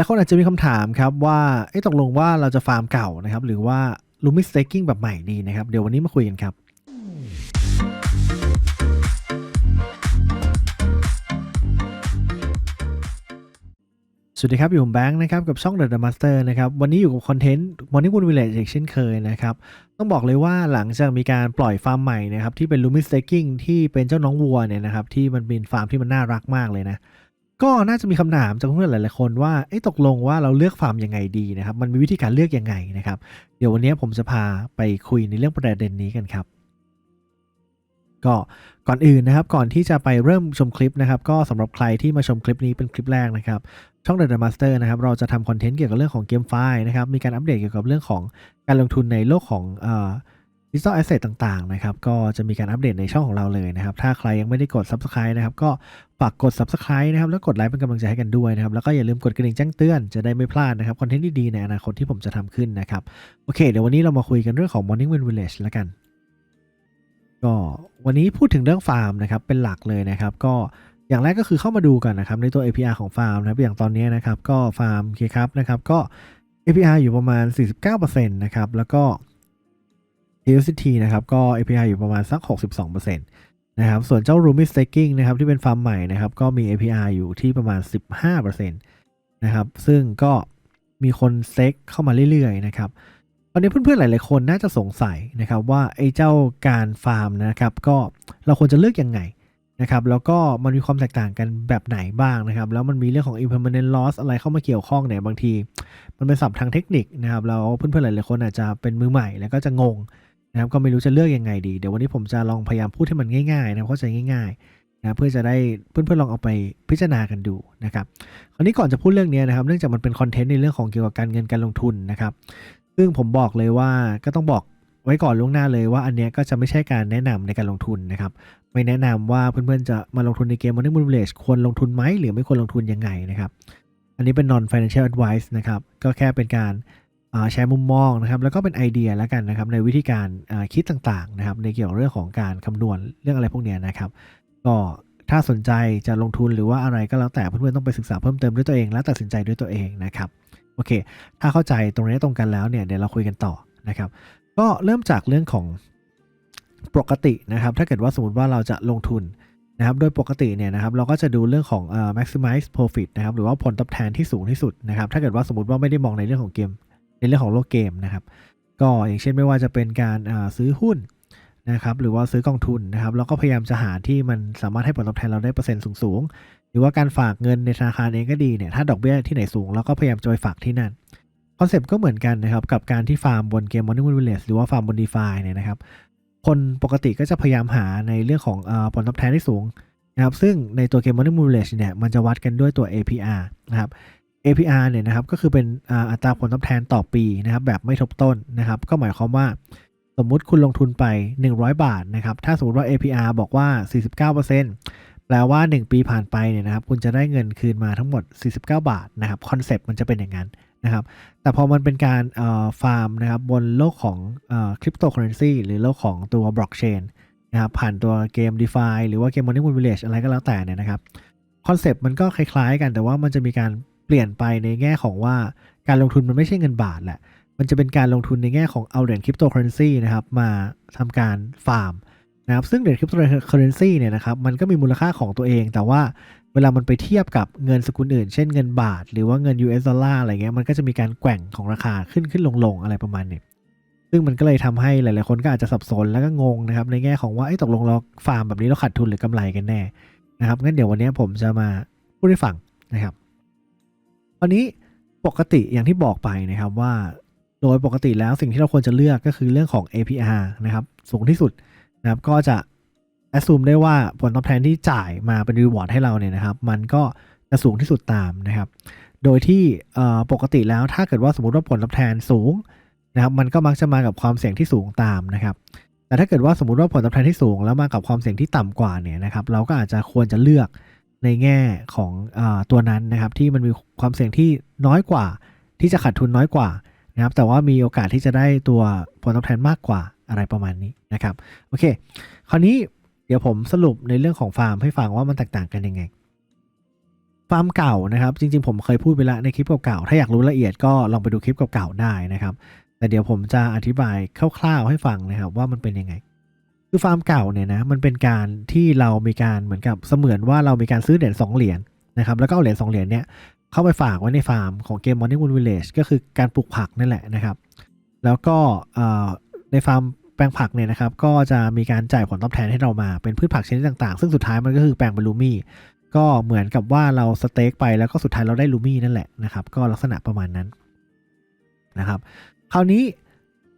ลายๆคนอาจจะมีคำถามครับว่าเอ๊ะตกลงว่าเราจะฟาร์มเก่านะครับ หรือว่า l u m i staking แบบใหม่ดีนะครับ เดี๋ยววันนี้มาคุยกันครับสวัสดีครับ อยู่ผมแบงค์นะครับ กับช่อง The Master นะครับ วันนี้อยู่กับคอนเทนต์ Morning Moon Village อีกเช่นเคยนะครับ ต้องบอกเลยว่าหลังจากมีการปล่อยฟาร์มใหม่นะครับ ที่เป็น Lumi Staking ที่เป็นเจ้าน้องวัวเนี่ยนะครับ ที่มันเป็นฟาร์มที่มันน่ารักมากเลยนะ ก็น่าจะมีคำถามจากเพื่อนหลายๆคนว่าเอ๊ะตกลงว่าเราเลือกฟาร์มยังไงดีนะครับ มันมีวิธีการเลือกยังไงนะครับ เดี๋ยววันนี้ผมจะพาไปคุยในเรื่องประเด็นนี้กันครับ ก็ก่อนอื่นนะครับ ก่อนที่จะไปเริ่มชมคลิปนะครับ ก็สำหรับใครที่มาชมคลิปนี้เป็นคลิปแรกนะครับ ช่อง The Master นะครับ เราจะทำคอนเทนต์เกี่ยวกับเรื่องของเกมไฟล์นะครับ มีการอัปเดตเกี่ยวกับเรื่องของการลงทุนในโลกของ ดิจิทัลแอสเซทต่างๆนะครับก็จะมีการอัปเดตในช่องของเราเลยนะครับ ถ้าใครยังไม่ได้กด Subscribe นะครับ ก็ฝากกด Subscribe นะครับ แล้วกดไลค์เป็นกำลังใจให้กันด้วยนะครับ แล้วก็อย่าลืมกดกระดิ่งแจ้งเตือนจะได้ไม่พลาดนะครับ คอนเทนต์ดีๆในอนาคตที่ผมจะทำขึ้นนะครับ โอเค เดี๋ยววันนี้เรามาคุยกันเรื่องของ Morning Wind Village แล้วกัน ก็วันนี้พูดถึงเรื่องฟาร์มนะครับเป็นหลักเลยนะครับ ก็อย่างแรกก็คือเข้ามาดูกันนะครับในตัว APR ของฟาร์มนะครับอย่างตอนนี้นะครับก็ฟาร์มเคครับนะครับก็ APR อยู่ประมาณ 49%นะครับแล้วก็ USDT นะครับก็ APR อยู่ประมาณสัก 62%นะครับส่วนเจ้า Rumi Staking นะครับที่เป็นฟาร์มใหม่นะครับก็มี APR อยู่ที่ประมาณ 15%นะครับซึ่งก็มีคนเซ็กเข้ามาเรื่อยๆนะครับตอนนี้เพื่อนๆหลายๆคนน่าจะสงสัยนะครับว่าไอ้เจ้าการฟาร์มนะครับก็เราควรจะเลือกยังไงนะครับแล้วก็มันมีความแตกต่างกันแบบไหนบ้างนะครับ แล้วมันมีเรื่องของ impermanent loss อะไรเข้ามาเกี่ยวข้องเนี่ยบางที มันเป็นศัพท์ทางเทคนิคนะครับแล้วเพื่อนๆหลายๆคนอาจจะเป็นมือใหม่แล้วก็จะงง นะครับก็ไม่รู้จะเลือกยังไงดี เดี๋ยววันนี้ผมจะลองพยายามพูดให้มันง่ายๆนะเข้าใจง่ายๆนะเพื่อจะได้เพื่อนๆลองเอาไปพิจารณากันดูนะครับคราวนี้ก่อนจะพูดเรื่องนี้นะครับ เนื่องจากมันเป็นคอนเทนต์ในเรื่องของเกี่ยวกับการเงินการลงทุนนะครับ ซึ่งผมบอกเลยว่าก็ต้องบอกไว้ก่อนล่วงหน้าเลยว่าอันเนี้ยก็จะไม่ใช่การแนะนำในการลงทุนนะครับ ไม่แนะนำว่าเพื่อนๆจะมาลงทุนในเกม Morning Moon i l a g e ควรลงทุนไหมหรือไม่ควรลงทุนยังไงนะครับ อันนี้เป็น non financial advice นะครับ ก็แค่เป็นการ แชร์มุมมองนะครับแล้วก็เป็นไอเดียแล้วกันนะครับในวิธีการคิดต่างๆนะครับในเกี่ยวกับเรื่องของการคำนวณเรื่องอะไรพวกนี้นะครับ ก็ถ้าสนใจจะลงทุนหรือว่าอะไรก็แล้วแต่เพื่อนๆต้องไปศึกษาเพิ่มเติมด้วยตัวเองและตัดสินใจด้วยตัวเองนะครับโอเค ถ้าเข้าใจตรงนี้ตรงกันแล้วเนี่ยเดี๋ยวเราคุยกันต่อนะครับ ก็เริ่มจากเรื่องของปกตินะครับ ถ้าเกิดว่าสมมติว่าเราจะลงทุนนะครับ โดยปกติเนี่ยนะครับ เราก็จะดูเรื่องของเอ่อ maximize profit นะครับ หรือว่าผลตอบแทนที่สูงที่สุดนะครับ ถ้าเกิดว่าสมมติว่าไม่ได้มองในเรื่องของเกม ในเรื่องของโลกเกมนะครับ ก็อย่างเช่นไม่ว่าจะเป็นการซื้อหุ้นนะครับหรือว่าซื้อกองทุนนะครับเราก็พยายามจะหาที่มันสามารถให้ผลตอบแทนเราได้เปอร์เซ็นต์สูงๆ หรือว่าการฝากเงินในธนาคารเองก็ดีเนี่ยถ้าดอกเบี้ยที่ไหนสูงเราก็พยายามจะไปฝากที่นั่นคอนเซปต์ก็เหมือนกันนะครับกับการที่ฟาร์มบนเกม Morning Moon Village หรือว่าฟาร์มบน DeFi เนี่ยนะครับคนปกติก็จะพยายามหาในเรื่องของอผลตอบแทนที่สูงนะครับซึ่งในตัวเกม Morning Moon Village เนี่ยมันจะวัดกันด้วยตัว APR นะครับ APR เนี่ยนะครับก็คือเป็นอัตราผลตอบแทนต่อปีนะครับแบบไม่ทบต้นนะครับ ก็หมายความว่าสมมุติคุณลงทุนไป 100 บาทนะครับ ถ้าสมมติว่า APR บอกว่า 49%แปลว่า 1 ปีผ่านไปเนี่ยนะครับ คุณจะได้เงินคืนมาทั้งหมด 49 บาทนะครับคอนเซปต์มันจะเป็นอย่างนั้นนะครับ แต่พอมันเป็นการฟาร์มนะครับบนโลกของคริปโตเคอเรนซีหรือโลกของตัวบล็อกเชนนะครับผ่านตัวเกม d e f i หรือว่าเกม Morning Moon Village อะไรก็แล้วแต่เนี่ยนะครับคอนเซปต์มันก็คล้ายๆ กันแต่ว่ามันจะมีการ ปลี่ยนไปในแง่ของว่าการลงทุนมันไม่ใช่เงินบาทแหละ มันจะเป็นการลงทุนในแง่ของเอาเหรียญคริปโตเคอเรนซีนะครับมาทำการฟาร์มนะครับซึ่งเหรียญคริปโตเคอเรนซีเนี่ยนะครับมันก็มีมูลค่าของตัวเอง แต่ว่าเวลามันไปเทียบกับเงินสกุลอื่น เช่นเงินบาท หรือว่าเงิน US ดอลลาร์อะไรเงี้ยมันก็จะมีการแกว่งของราคาขึ้นขึ้นลงลงอะไรประมาณนี้ซึ่งมันก็เลยทำให้หลาย ๆ คนก็อาจจะสับสนแล้วก็งงนะครับในแง่ของว่าไอ้ตกลงเราฟาร์มแบบนี้เราขาดทุนหรือกำไรกันแน่นะครับงั้นเดี๋ยววันนี้ผมจะมาพูดให้ฟังนะครับ วันนี้ปกติอย่างที่บอกไปนะครับว่า โดยปกติแล้วสิ่งที่เราควรจะเลือกก็คือเรื่องของ APR นะครับ สูงที่สุดนะครับก็จะแอสซูมได้ว่าผลตอบแทนที่จ่ายมาเป็นรีวอร์ดให้เราเนี่ยนะครับ มันก็จะสูงที่สุดตามนะครับ โดยที่ปกติแล้วถ้าเกิดว่าสมมติว่าผลตอบแทนสูงนะครับมันก็มักจะมากับความเสี่ยงที่สูงตามนะครับ แต่ถ้าเกิดว่าสมมติว่าผลตอบแทนที่สูงแล้วมากับความเสี่ยงที่ต่ำกว่าเนี่ยนะครับ เราก็อาจจะควรจะเลือก ในแง่ของอตัวนั้นนะครับที่มันมีความเสี่ยงที่น้อยกว่า ที่จะขาดทุนน้อยกว่านะครับแต่ว่ามีโอกาสที่จะได้ตัวผลตอบแทนมากกว่าอะไรประมาณนี้นะครับโอเค คราวนี้เดี๋ยวผมสรุปในเรื่องของฟาร์มให้ฟังว่ามันแตกต่างกันยังไง ฟาร์มเก่านะครับ จริงๆ ผมเคยพูดไปแล้วในคลิปเก่าๆถ้าอยากรู้ละเอียดก็ลองไปดูคลิปเก่าๆได้นะครับ แต่เดี๋ยวผมจะอธิบายคร่าวๆให้ฟังนะครับว่ามันเป็นยังไง คือฟาร์มเก่าเนี่ยนะมันเป็นการที่เรามีการเหมือนกับเสมือนว่าเรามีการซื้อเหรียญสองเหรียญนะครับแล้วก็เอาเหรียญสองเหรียญเนี่ยเข้าไปฝากไว้ในฟาร์มของเกม Morning Moon Village ก็คือการปลูกผักนั่นแหละนะครับ แล้วก็เอ่อในฟาร์มแปลงผักเนี่ยนะครับก็จะมีการจ่ายผลตอบแทนให้เรามาเป็นพืชผักชนิดต่างๆ ซึ่งสุดท้ายมันก็คือแปลงเป็นลูมี่ก็เหมือนกับว่าเราสเต็กไปแล้วก็สุดท้ายเราได้ลูมี่นั่นแหละนะครับก็ลักษณะประมาณนั้นนะครับ คราวนี้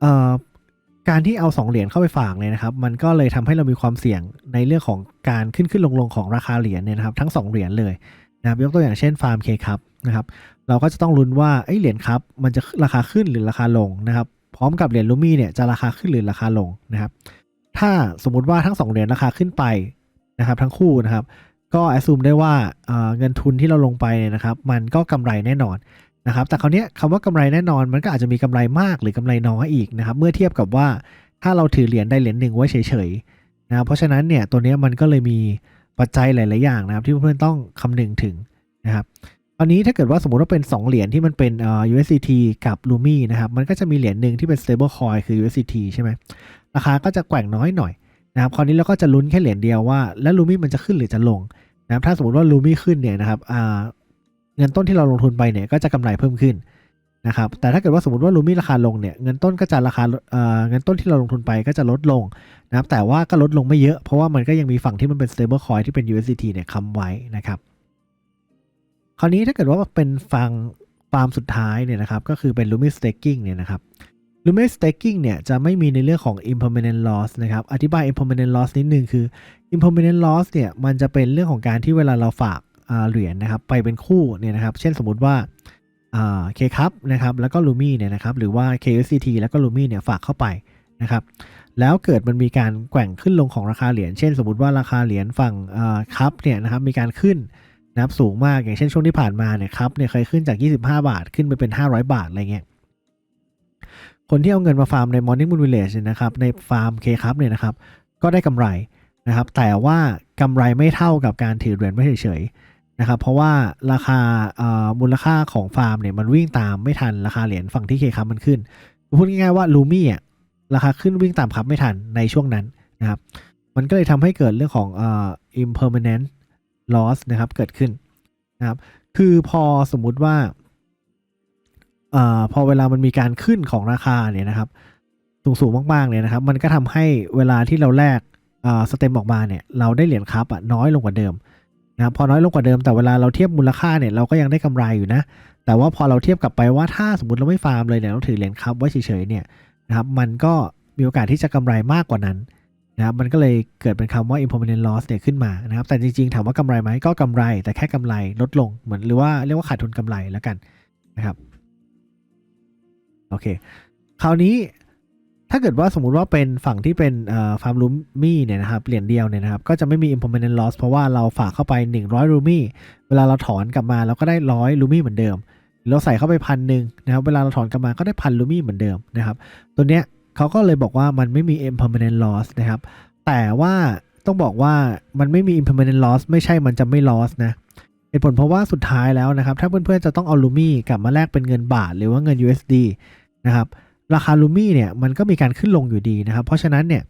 เอ่อ การที่เอา 2 เหรียญเข้าไปฝากเนี่ยนะครับ มันก็เลยทำให้เรามีความเสี่ยงในเรื่องของการขึ้นขึ้นลงลงของราคาเหรียญเนี่ยนะครับทั้ง 2 เหรียญเลยนะครับยกตัวอย่างเช่นฟาร์มเคครับนะครับเราก็จะต้องลุ้นว่าไอ้เหรียญครับมันจะราคาขึ้นหรือราคาลงนะครับ พร้อมกับเหรียญลูมี่เนี่ยจะราคาขึ้นหรือราคาลงนะครับ ถ้าสมมุติว่าทั้ง 2 เหรียญราคาขึ้นไปนะครับ ทั้งคู่นะครับ ก็แอ s ซูมได้ว่าเเงินทุนที่เราลงไปเนี่ยนะครับ มันก็กำไรแน่นอน นะครับ แต่คราวนี้คำว่ากำไรแน่นอนมันก็อาจจะมีกำไรมากหรือกำไรน้อยอีกนะครับ เมื่อเทียบกับว่าถ้าเราถือเหรียญใดเหรียญหนึ่งไว้เฉยๆนะครับเพราะฉะนั้นเนี่ยตัวนี้มันก็เลยมีปัจจัยหลาย ๆ อย่างนะครับ ที่เพื่อนๆต้องคำนึงถึงนะครับตอนนี้ถ้าเกิดว่าสมมติว่าเป็น 2 เหรียญที่มันเป็นอ่อ USDT กับ Lumi นะครับ มันก็จะมีเหรียญหนึ่งที่เป็น stable coin คือ USDT ใช่ไหมราคาก็จะแกว่งน้อยหน่อยนะครับ คราวนี้เราก็จะลุ้นแค่เหรียญเดียวว่า แล้ว Lumi มันจะขึ้นหรือจะลงนะครับ ถ้าสมมติว่าลูมี่ขึ้นเนี่ยนะครับ เงินต้นที่เราลงทุนไปเนี่ยก็จะกำไรเพิ่มขึ้นนะครับแต่ถ้าเกิดว่าสมมติว่าลูมี่ราคาลงเนี่ยเงินต้นก็จะราคาเงินต้นที่เราลงทุนไปก็จะลดลงนะครับแต่ว่าก็ลดลงไม่เยอะเพราะว่ามันก็ยังมีฝั่งที่มันเป็น stable coin ที่เป็น USDT เนี่ยค้ำไว้นะครับคราวนี้ถ้าเกิดว่าเป็นฝั่งฟาร์มสุดท้ายเนี่ยนะครับก็คือเป็น Lumi staking เนี่ยนะครับ Lumi staking เนี่ยจะไม่มีในเรื่องของ impermanent loss นะครับอธิบาย impermanent loss นิดนึงคือ impermanent loss เนี่ยมันจะเป็นเรื่องของการที่เวลาเราฝาก เหรียญนะครับไปเป็นคู่เนี่ยนะครับ เช่นสมมุติว่าเคคัพนะครับแล้วก็ลูมี่เนี่ยนะครับหรือว่า KUCT แล้วก็ลูมี่เนี่ยฝากเข้าไปนะครับแล้วเกิดมันมีการแกว่งขึ้นลงของราคาเหรียญเช่นสมมติว่าราคาเหรียญฝั่งคัพเนี่ยนะครับมีการขึ้นนะครับสูงมากอย่างเช่นช่วงที่ผ่านมาเนี่ยคัพเนี่ยเคยขึ้นจาก 25 บาทขึ้นไปเป็น 500 บาทอะไรเงี้ยคนที่เอาเงินมาฟาร์มใน Morning Moon Village เนี่ยนะครับในฟาร์มเคคัพเนี่ยนะครับก็ได้กำไรนะครับแต่ว่ากำไรไม่เท่ากับการถือเหรียญไว้เฉย นะครับเพราะว่าราคามูลค่าของฟาร์มเนี่ยมันวิ่งตามไม่ทันราคาเหรียญฝั่งที่เคคับมันขึ้นพูดง่ายๆว่าลูมี่อะราคาขึ้นวิ่งตามคับไม่ทันในช่วงนั้นนะครับ มันก็เลยทำให้เกิดเรื่องของเอ่า impermanent loss นะครับเกิดขึ้นนะครับ คือพอสมมุติว่าเอ่อพอเวลามันมีการขึ้นของราคาเนี่ยนะครับ สูงๆมากๆเนี่ยนะครับ มันก็ทำให้เวลาที่เราแลกเอ่อสเต็มออกมาเนี่ย เราได้เหรียญคัพอะน้อยลงกว่าเดิม นะครับพอน้อยลงกว่าเดิมแต่เวลาเราเทียบมูลค่าเนี่ยเราก็ยังได้กำไรอยู่นะ แต่ว่าพอเราเทียบกลับไปว่าถ้าสมมติเราไม่ฟาร์มเลยเนี่ยเราถือเหรียญคัพไว้เฉยๆเนี่ยนะครับมันก็มีโอกาสที่จะกำไรมากกว่านั้นนะครับมันก็เลยเกิดเป็นคำว่า impermanent loss เนี่ยขึ้นมานะครับแต่จริงๆ ถามว่ากำไรไหมก็กำไร แต่แค่กำไรลดลงเหมือนหรือว่าเรียกว่าขาดทุนกำไรแล้วกันนะครับโอเคคราวนี้ ถ้าเกิดว่าสมมุติว่าเป็นฝั่งที่เป็นฟาร์มลูมี่เนี่ยนะครับเหรียญเดียวเนี่ยนะครับก็จะไม่มี impermanent loss เพราะว่าเราฝากเข้าไป 100ลูมี่เวลาเราถอนกลับมาเราก็ได้ร้อยลูมี่เหมือนเดิมเราใส่เข้าไปพันหนึ่งนะครับเวลาเราถอนกลับมาก็ได้พันลูมี่เหมือนเดิมนะครับตัวเนี้ยเขาก็เลยบอกว่ามันไม่มี impermanent loss นะครับแต่ว่าต้องบอกว่ามันไม่มี impermanent loss ไม่ใช่มันจะไม่ loss นะเหตุผลเพราะว่าสุดท้ายแล้วนะครับถ้าเพื่อนๆจะต้องเอาลูมี่กลับมาแลกเป็นเงินบาทหรือว่าเงิน USD นะครับ ราคาลูมี่เนี่ยมันก็มีการขึ้นลงอยู่ดีนะครับ เพราะฉะนั้นเนี่ย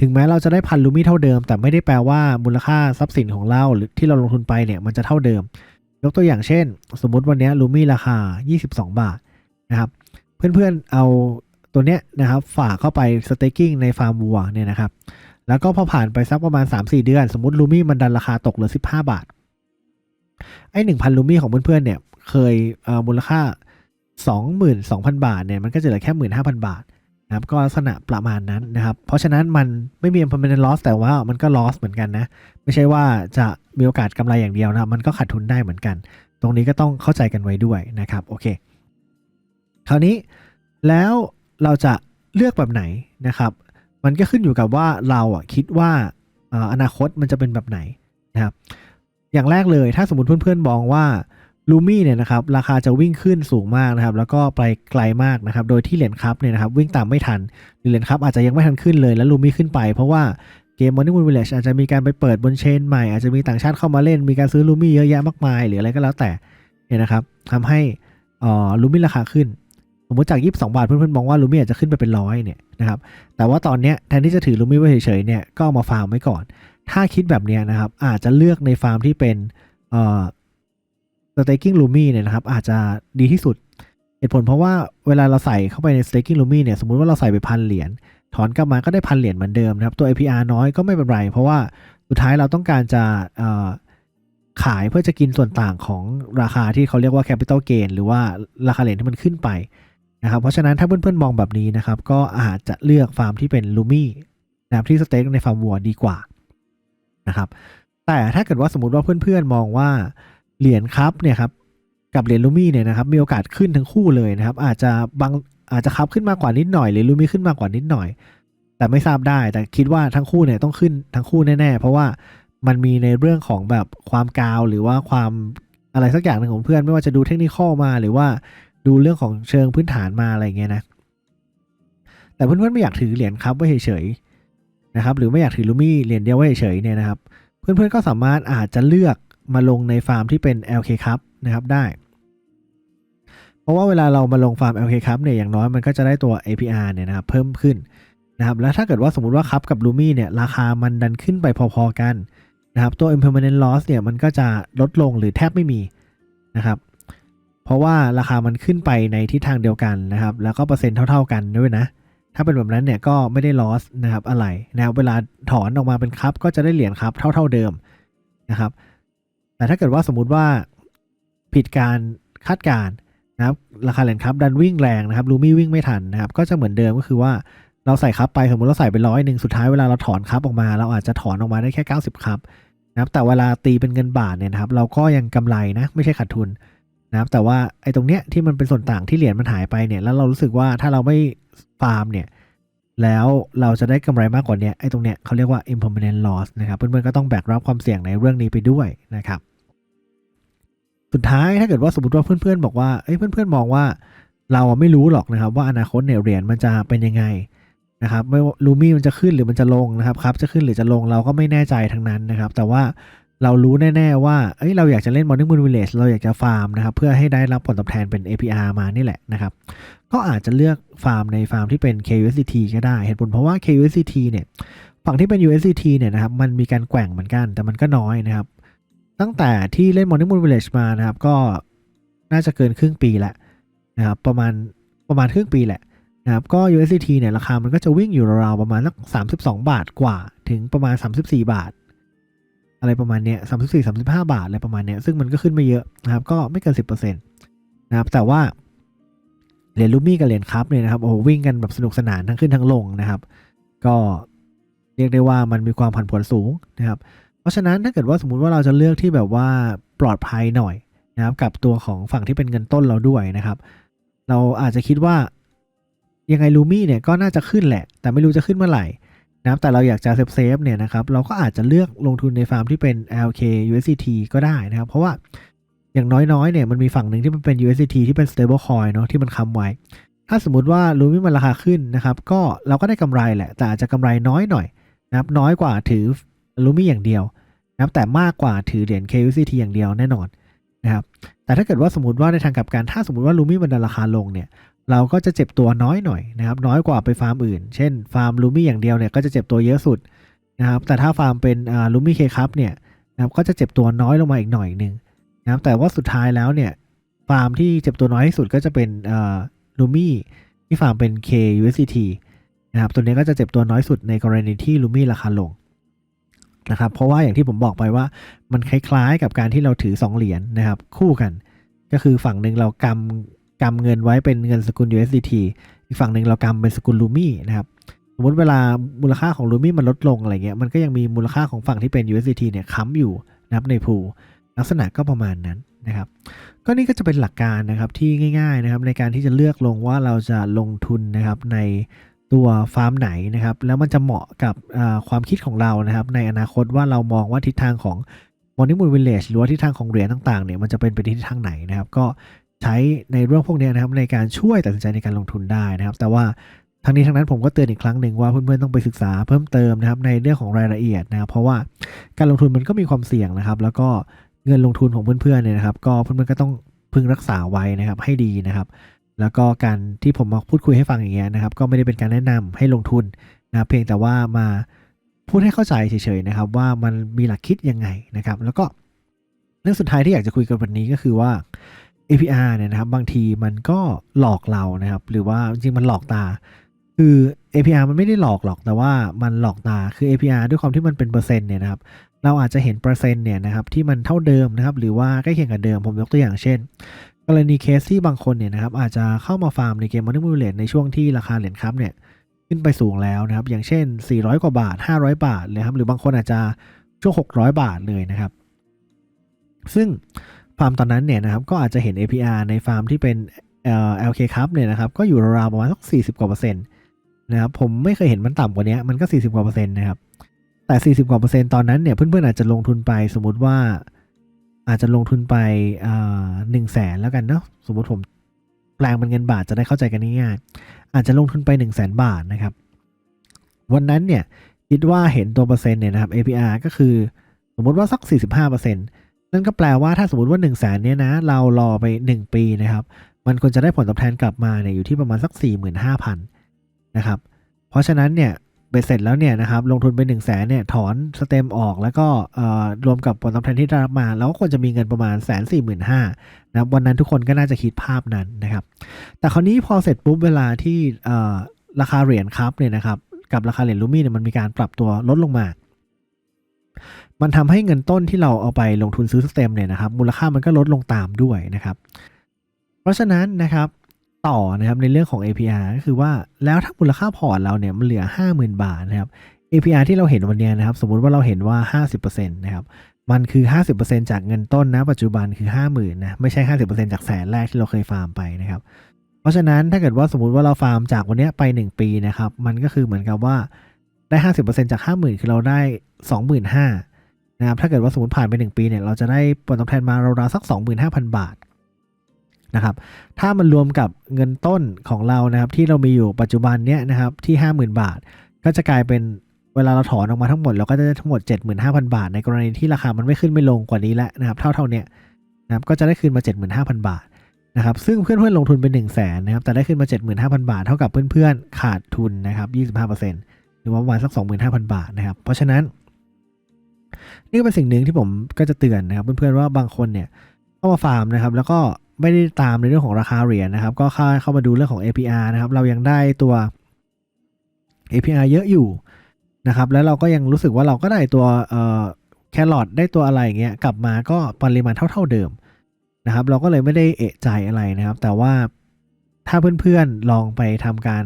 ถึงแม้เราจะได้พันลูมี่เท่าเดิม แต่ไม่ได้แปลว่ามูลค่าทรัพย์สินของเราหรือที่เราลงทุนไปเนี่ยมันจะเท่าเดิม ยกตัวอย่างเช่น สมมุติวันนี้ลูมี่ราคา 22 บาทนะครับเพื่อนๆเอาตัวเนี้ยนะครับฝากเข้าไปสเต็กกิ้งในฟาร์มวัวเนี่ยนะครับแล้วก็พอผ่านไปสักประมาณ 3-4 เดือน สมมติลูมี่มันดันราคาตกเหลือ 15 บาทไอ้1,000ลูมี่ของเพื่อนๆเนี่ยเคยมูลค่า 22,000 บาทเนี่ยมันก็จะเหลือแค่ 15,000 บาทนะครับก็ลักษณะประมาณนั้นนะครับ เพราะฉะนั้นมันไม่มี permanent loss แต่ว่ามันก็ loss เหมือนกันนะ ไม่ใช่ว่าจะมีโอกาสกำไรอย่างเดียวนะมันก็ขาดทุนได้เหมือนกัน ตรงนี้ก็ต้องเข้าใจกันไว้ด้วยนะครับโอเค คราวนี้แล้วเราจะเลือกแบบไหนนะครับ มันก็ขึ้นอยู่กับว่าเราอะคิดว่าอนาคตมันจะเป็นแบบไหนนะครับ อย่างแรกเลยถ้าสมมติเพื่อนๆมองว่า ลูมี่เนี่ยนะครับราคาจะวิ่งขึ้นสูงมากนะครับ แล้วก็ไปไกลมากนะครับ โดยที่เหรียญคัพเนี่ยนะครับวิ่งตามไม่ทันหรือเหรียญคัพอาจจะยังไม่ทันขึ้นเลย แล้วลูมี่ขึ้นไปเพราะว่าเกม Morning Moon Village อาจจะมีการไปเปิดบนเชนใหม่อาจจะมีต่างชาติเข้ามาเล่นมีการซื้อลูมี่เยอะแยะมากมาย หรืออะไรก็แล้วแต่เนี่ยนะครับทำให้อ่อลูมี่ราคาขึ้น สมมติจาก 22 บาทเพื่อนๆมองว่าลูมี่อาจจะขึ้นไปเป็นร้อยเนี่ยนะครับแต่ว่าตอนเนี้ยแทนที่จะถือลูมี่ไว้เฉยๆเนี่ยก็เอามาฟาร์มไว้ก่อน ถ้าคิดแบบเนี้ยนะครับอาจจะเลือกในฟาร์มที่เป็นเอ่อ staking lumi เนี่ยนะครับอาจจะดีที่สุดเหตุผลเพราะว่าเวลาเราใส่เข้าไปใน staking lumi เนี่ยสมมุติว่าเราใส่ไปพันเหรียญถอนกลับมาก็ได้พันเหรียญเหมือนเดิมนะครับตัว APR น้อยก็ไม่เป็นไร เพราะว่าสุดท้ายเราต้องการจะขายเพื่อจะกินส่วนต่างของราคาที่เขาเรียกว่า capital gain หรือว่าราคาเหรียญที่มันขึ้นไปนะครับเพราะฉะนั้นถ้าเพื่อนๆมองแบบนี้นะครับก็อาจจะเลือกฟาร์มที่เป็น lumi นะครับที่สเต็กในฟาร์มวัวดีกว่านะครับแต่ถ้าเกิดว่าสมมติว่าเพื่อนๆมองว่า เหรียญครับเนี่ยครับกับเหรียญลูมี่เนี่ยนะครับมีโอกาสขึ้นทั้งคู่เลยนะครับ อาจจะบางอาจจะครับขึ้นมากกว่านิดหน่อยหรือลูมี่ขึ้นมากกว่านิดหน่อย แต่ไม่ทราบได้แต่คิดว่าทั้งคู่เนี่ยต้องขึ้นทั้งคู่แน่ๆ เพราะว่ามันมีในเรื่องของแบบความกาวหรือว่าความอะไรสักอย่างหนึ่งของเพื่อนไม่ว่าจะดูเทคนิคมาหรือว่าดูเรื่องของเชิงพื้นฐานมาอะไรเงี้ยนะแต่เพื่อนๆไม่อยากถือเหรียญครับไว้เฉยๆนะครับหรือไม่อยากถือลูมี่เหรียญเดียวไว้เฉยๆเนี่ยนะครับ เพื่อนๆก็สามารถอาจจะเลือก มาลงในฟาร์มที่เป็น LK ครับนะครับได้ เพราะว่าเวลาเรามาลงฟาร์ม LK ครับเนี่ยอย่างน้อยมันก็จะได้ตัว APR เนี่ยนะครับเพิ่มขึ้นนะครับแล้วถ้าเกิดว่าสมมติว่าครับกับ Lumi เนี่ยราคามันดันขึ้นไปพอๆกันนะครับตัว impermanent loss เนี่ยมันก็จะลดลงหรือแทบไม่มีนะครับเพราะว่าราคามันขึ้นไปในทิศทางเดียวกันนะครับแล้วก็เปอร์เซ็นต์เท่า ๆกันด้วยนะถ้าเป็นแบบนั้นเนี่ยก็ไม่ได้ loss นะครับอะไรนะครับเวลาถอนออกมาเป็นครับก็จะได้เหรียญครับเท่า ๆเดิมนะครับ แต่ถ้าเกิดว่าสมมุติว่าผิดการคาดการณ์นะครับราคาเหรียญครับดันวิ่งแรงนะครับลูมี่วิ่งไม่ทันนะครับก็จะเหมือนเดิมก็คือว่าเราใส่ครับไปสมมติเราใส่ไปร้อยหนึ่งสุดท้ายเวลาเราถอนครับออกมา เราอาจจะถอนออกมาได้แค่ 90ครับนะครับแต่เวลาตีเป็นเงินบาทเนี่ยนะครับเราก็ยังกำไรนะไม่ใช่ขาดทุนนะครับแต่ว่าไอ้ตรงเนี้ยที่มันเป็นส่วนต่างที่เหรียญมันหายไปเนี่ยแล้วเรารู้สึกว่าถ้าเราไม่ฟาร์มเนี่ยแล้วเราจะได้กำไรมากกว่านี้ไอ้ตรงเนี้ยเขาเรียกว่า impermanent loss นะครับเพื่อนๆก็ต้องแบกรับความเสี่ยงในเรื่องนี้ไปด้วยนะครับ สุดท้ายถ้าเกิดว่าสมมติว่าเพื่อนๆ บอกว่าเอ้ยเพื่อนๆมองว่า เราไม่รู้หรอกนะครับ ว่าอนาคตเนี่ยเหรียญมันจะเป็นยังไงนะครับไม่ว่าลูมี่มันจะขึ้นหรือมันจะลงนะครับครับจะขึ้นหรือจะลงเราก็ไม่แน่ใจทั้งนั้นนะครับ แต่ว่าเรารู้แน่ๆว่าเอ้ยเราอยากจะเล่น Morning Moon Village เราอยากจะฟาร์มนะครับเพื่อให้ได้รับผลตอบแทนเป็น APR มานี่แหละนะครับ ก็อาจจะเลือกฟาร์มในฟาร์มที่เป็น KUSDT ก็ได้ เหตุผลเพราะว่า KUSDT เนี่ยฝั่งที่เป็น USDT เนี่ยนะครับมันมีการแกว่งเหมือนกันแต่มันก็น้อยนะครับ ตั้งแต่ที่เล่น Morning Moon Village มานะครับ ก็น่าจะเกินครึ่งปีแล้วนะครับ ประมาณประมาณครึ่งปีแหละนะครับ ก็ USDT เนี่ยราคามันก็จะวิ่งอยู่ราวๆประมาณสัก32 บาทกว่าถึงประมาณ 34 บาท อะไรประมาณเนี้ย34 35บสี่สามสิบห้าบาทอะไรประมาณเนี้ยซึ่งมันก็ขึ้นไม่เยอะนะครับ ก็ไม่เกิน10%นต์นะครับ แต่ว่าเหรียญลูมี่กับเหรียญคัพเนี่ยนะครับโอ้โหวิ่งกันแบบสนุกสนานทั้งขึ้นทั้งลงนะครับ ก็เรียกได้ว่ามันมีความผันผวนสูงนะครับ ราะฉะนั้นถ้าเกิดว่าสมมุติว่าเราจะเลือกที่แบบว่าปลอดภัยหน่อยนะครับกับตัวของฝั่งที่เป็นเงินต้นเราด้วยนะครับ เราอาจจะคิดว่ายังไงลูมี่เนี่ยก็น่าจะขึ้นแหละ แต่ไม่รู้จะขึ้นเมื่อไหร่นะครับแต่เราอยากจะเซฟเซฟเนี่ยนะครับเราก็อาจจะเลือกลงทุนในฟาร์มที่เป็น LK USDT ก็ได้นะครับ เพราะว่าอย่างน้อยๆเนี่ยมันมีฝั่งหนึ่งที่มันเป็น USDT ที่เป็น stable coin เนาะที่มันค้ำไว้ ถ้าสมมติว่าลูมี่มันราคาขึ้นนะครับ ก็เราก็ได้กำไรแหละ แต่อาจจะกำไรน้อยหน่อยนะครับน้อยกว่าถือลูมี่อย่างเดียว นะครับแต่มากกว่าถือเหรียญ KUSDT อย่างเดียวแน่นอนนะครับแต่ถ้าเกิดว่าสมมติว่าในทางกลับกันถ้าสมมติว่าลูมี่มันดันราคาลงเนี่ยเราก็จะเจ็บตัวน้อยหน่อยนะครับน้อยกว่าไปฟาร์มอื่น เช่นฟาร์มลูมี่อย่างเดียวเนี่ยก็จะเจ็บตัวเยอะสุดนะครับแต่ถ้าฟาร์มเป็นอ่าลูมี่เคคัพเนี่ยนะครับก็จะเจ็บตัวน้อยลงมาอีกหน่อยหนึ่งนะครับแต่ว่าสุดท้ายแล้วเนี่ยฟาร์มที่เจ็บตัวน้อยที่สุดก็จะเป็นอ่าลูมี่ที่ฟาร์มเป็น K USDT นะครับตัวนี้ก็จะเจ็บตัวน้อยสุดในกรณีที่ลูมี่ราคาลง นะครับเพราะว่าอย่างที่ผมบอกไปว่ามันคล้ายๆกับการที่เราถือ 2 เหรียญนนะครับ คู่กัน ก็คือฝั่งหนึ่งเรากำกำเงินไว้เป็นเงินสกุล USDT อีกฝั่งหนึ่งเรากำเป็นสกุลลูมี่นะครับสมมติเวลามูลค่าของลูมี่มันลดลงอะไรเงี้ยมันก็ยังมีมูลค่าของฝั่งที่เป็น USDT เนี่ยค้ำอยู่นะครับในพูลักษณะก็ประมาณนั้นนะครับ ก็นี่ก็จะเป็นหลักการนะครับที่ง่าย ๆนะครับ ในการที่จะเลือกลงว่าเราจะลงทุนนะครับใน ตัวฟาร์มไหนนะครับ แล้วมันจะเหมาะกับความคิดของเรานะครับ ในอนาคตว่าเรามองว่าทิศทางของ Morning Moon Village หรือว่าทิศทางของเหรียญต่างๆเนี่ยมันจะเป็นไปทิศทางไหนนะครับ ก็ใช้ในเรื่องพวกนี้นะครับในการช่วยตัดสินใจในการลงทุนได้นะครับ แต่ว่าทั้งนี้ทั้งนั้นผมก็เตือนอีกครั้งหนึ่งว่าเพื่อนๆต้องไปศึกษาเพิ่มเติมนะครับในเรื่องของรายละเอียดนะครับเพราะว่าการลงทุนมันก็มีความเสี่ยงนะครับ แล้วก็เงินลงทุนของเพื่อนๆเนี่ยนะครับ ก็เพื่อนๆก็ต้องพึงรักษาไว้นะครับให้ดีนะครับ แล้วก็การที่ผมมาพูดคุยให้ฟังอย่างเงี้ยนะครับ ก็ไม่ได้เป็นการแนะนำให้ลงทุนนะเพียงแต่ว่ามาพูดให้เข้าใจเฉยๆนะครับ ว่ามันมีหลักคิดยังไงนะครับ แล้วก็เรื่องสุดท้ายที่อยากจะคุยกันวันนี้ก็คือว่า APR เนี่ยนะครับ บางทีมันก็หลอกเรานะครับ หรือว่าจริงๆมันหลอกตา คือ APR มันไม่ได้หลอกหรอกแต่ว่ามันหลอกตาคือ APR ด้วยความที่มันเป็นเปอร์เซ็นต์เนี่ยนะครับเราอาจจะเห็นเปอร์เซ็นต์เนี่ยนะครับที่มันเท่าเดิมนะครับ หรือว่าใกล้เคียงกับเดิมผมยกตัวอย่างเช่น กรณีเคสที่บางคนเนี่ยนะครับอาจจะเข้ามาฟาร์มในเกม Money m u l e t ในช่วงที่ราคาเหรียญครับเนี่ยขึ้นไปสูงแล้วนะครับ อย่างเช่น 400 กว่าบาท 500 บาทเลยครับ หรือบางคนอาจจะช่วง 600 บาทเลยนะครับ ซึ่งฟาร์มตอนนั้นเนี่ยนะครับก็อาจจะเห็น APR ในฟาร์มที่เป็นเอ่อ LK ครับเนี่ยนะครับก็อยู่ราวๆประมาณสัก 40 กว่าเปอร์เซ็นต์นะครับผมไม่เคยเห็นมันต่ำกว่านี้มันก็ 40 กว่าเปอร์เซ็นต์นะครับแต่ 40 กว่าเปอร์เซ็นต์ตอนนั้นเนี่ยเพื่อนๆอาจจะลงทุนไปสมมติว่า อาจจะลงทุนไปหนึ่งแสนแล้วกันเนาะสมมติผมแปลงเป็นเงินบาทจะได้เข้าใจกันง่ายๆอาจจะลงทุนไป1นึ่งแสนบาทนะครับ วันนั้นเนี่ยคิดว่าเห็นตัวเปอร์เซ็นต์เนี่ยนะครับ APR ก็คือสมมติว่าสัก 45%นั่นก็แปลว่าถ้าสมมติว่า1นึ่งแสนเนี่ยนะ เรารอไป 1 ปีนะครับ มันควรจะได้ผลตอบแทนกลับมาเนี่ยอยู่ที่ประมาณสัก 45,000 นะครับ เพราะฉะนั้นเนี่ย เบ็ดเสร็จแล้วเนี่ยนะครับลงทุนไป1นึ่งแสนเนี่ยถอนสเต็มออกแล้วก็เอ่อรวมกับผลตอบแทนที่ได้รับมา แล้วก็ควรจะมีเงินประมาณแสนสี่หมื่นห้านะวันนั้นทุกคนก็น่าจะคิดภาพนั้นนะครับ แต่คราวนี้พอเสร็จปุ๊บเวลาที่เอ่อราคาเหรียญครับเนี่ยนะครับกับราคาเหรียญลูมี่เนี่ยมันมีการปรับตัวลดลงมา มันทำให้เงินต้นที่เราเอาไปลงทุนซื้อสเต็มเนี่ยนะครับมูลค่ามันก็ลดลงตามด้วยนะครับ เพราะฉะนั้นนะครับ ต่อนะครับในเรื่องของ APR ก็คือว่าแล้วถ้ามูลค่าพอร์ตเราเนี่ยมันเหลือ 50,000 บาทนะครับ APR ที่เราเห็นวันเนี้ยนะครับ สมมุติว่าเราเห็นว่า 50%นะครับมันคือ 50%จากเงินต้นนะปัจจุบันคือ 50,000นะไม่ใช่ 50%จากแสนแรกที่เราเคยฟาร์มไปนะครับ เพราะฉะนั้นถ้าเกิดว่าสมมติว่าเราฟาร์มจากวันเนี้ยไป 1 ปีนะครับมันก็คือเหมือนกับว่าได้ 50%จาก 50,000 คือเราได้ 25,000นะครับถ้าเกิดว่าสมมติผ่านไป 1 ปีเนี่ยเราจะได้ผลตอบแทนมาราวๆสัก 25,000 บาท นะครับ ถ้ามันรวมกับเงินต้นของเรานะครับ ที่เรามีอยู่ปัจจุบันเนี้ยนะครับที่ 50,000 บาท ก็จะกลายเป็นเวลาเราถอนออกมาทั้งหมดเราก็จะได้ทั้งหมด 75,000 บาท ในกรณีที่ราคามันไม่ขึ้นไม่ลงกว่านี้แล้วนะครับ เท่าเท่าเนี้ยนะครับก็จะได้คืนมา 75,000 บาทนะครับซึ่งเพื่อนๆลงทุนไป1 0 0 0 0แสนนะครับแต่ได้คืนมา 75,000 บาท เท่ากับเพื่อนๆขาดทุนนะครับ25%หรือว่าประมาณสัก 25,000 บาทนะครับ เพราะฉะนั้น นี่ก็เป็นสิ่งหนึ่งที่ผมก็จะเตือนนะครับ เพื่อนๆว่าบางคนเนี่ยเข้ามาฟาร์มนะครับ แล้วก็ ไม่ได้ตามในเรื่องของราคาเหรียญนะครับ ก็เข้าเข้ามาดูเรื่องของ APR นะครับ เรายังได้ตัว APR เยอะอยู่นะครับ แล้วเราก็ยังรู้สึกว่าเราก็ได้ตัวเอ่อแครอทได้ตัวอะไรอย่างเงี้ยกลับมาก็ปริมาณเท่า ๆเดิมนะครับ เราก็เลยไม่ได้เอะใจอะไรนะครับ แต่ว่าถ้าเพื่อนๆลองไปทำการ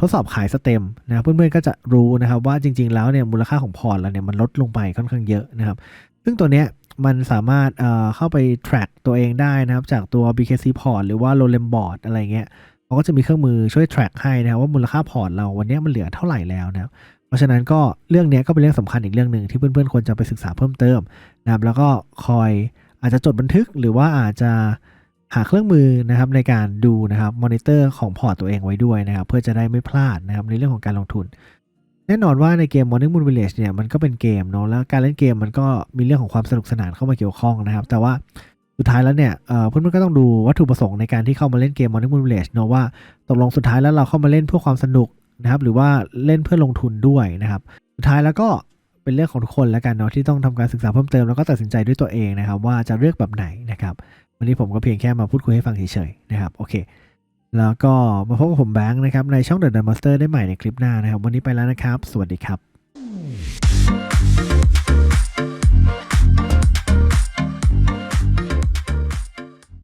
ทดสอบขายสเต็มนะครับเพื่อนๆก็จะรู้นะครับว่าจริง ๆ แล้วเนี่ยมูลค่าของพอร์ตเราเนี่ยมันลดลงไปค่อนข้างเยอะนะครับ ซึ่งตัวเนี้ย มันสามารถเอ่อเข้าไป track ตัวเองได้นะครับ จากตัว BKC port หรือว่า Lolem board อะไรเงี้ยเขาก็จะมีเครื่องมือช่วย track ให้นะครับว่ามูลค่าพอร์ตเราวันนี้มันเหลือเท่าไหร่แล้วนะครับเพราะฉะนั้นก็เรื่องนี้ก็เป็นเรื่องสำคัญอีกเรื่องหนึ่งที่เพื่อนๆควรจะไปศึกษาเพิ่มเติมนะครับแล้วก็คอยอาจจะจดบันทึกหรือว่าอาจจะหาเครื่องมือนะครับในการดูนะครับมอนิเตอร์ของพอร์ตตัวเองไว้ด้วยนะครับ เพื่อจะได้ไม่พลาดนะครับในเรื่องของการลงทุน แน่นอนว่าในเกม Morning Moon Village เนี่ยมันก็เป็นเกมเนาะแล้วการเล่นเกมมันก็มีเรื่องของความสนุกสนานเข้ามาเกี่ยวข้องนะครับ แต่ว่าสุดท้ายแล้วเนี่ยเอ่อเพื่อนๆก็ต้องดูวัตถุประสงค์ในการที่เข้ามาเล่นเกม Morning Moon Village เนาะว่าตกลงสุดท้ายแล้วเราเข้ามาเล่นเพื่อความสนุกนะครับหรือว่าเล่นเพื่อลงทุนด้วยนะครับสุดท้ายแล้วก็เป็นเรื่องของทุกคนแล้วกันเนาะที่ต้องทำการศึกษาเพิ่มเติมแล้วก็ตัดสินใจด้วยตัวเองนะครับว่าจะเลือกแบบไหนนะครับวันนี้ผมก็เพียงแค่มาพูดคุยให้ฟังเฉยๆนะครับโอเค แล้วก็มาพบกับผมแบงค์นะครับในช่อง The Master ได้ใหม่ในคลิปหน้านะครับ วันนี้ไปแล้วนะครับ สวัสดีครับ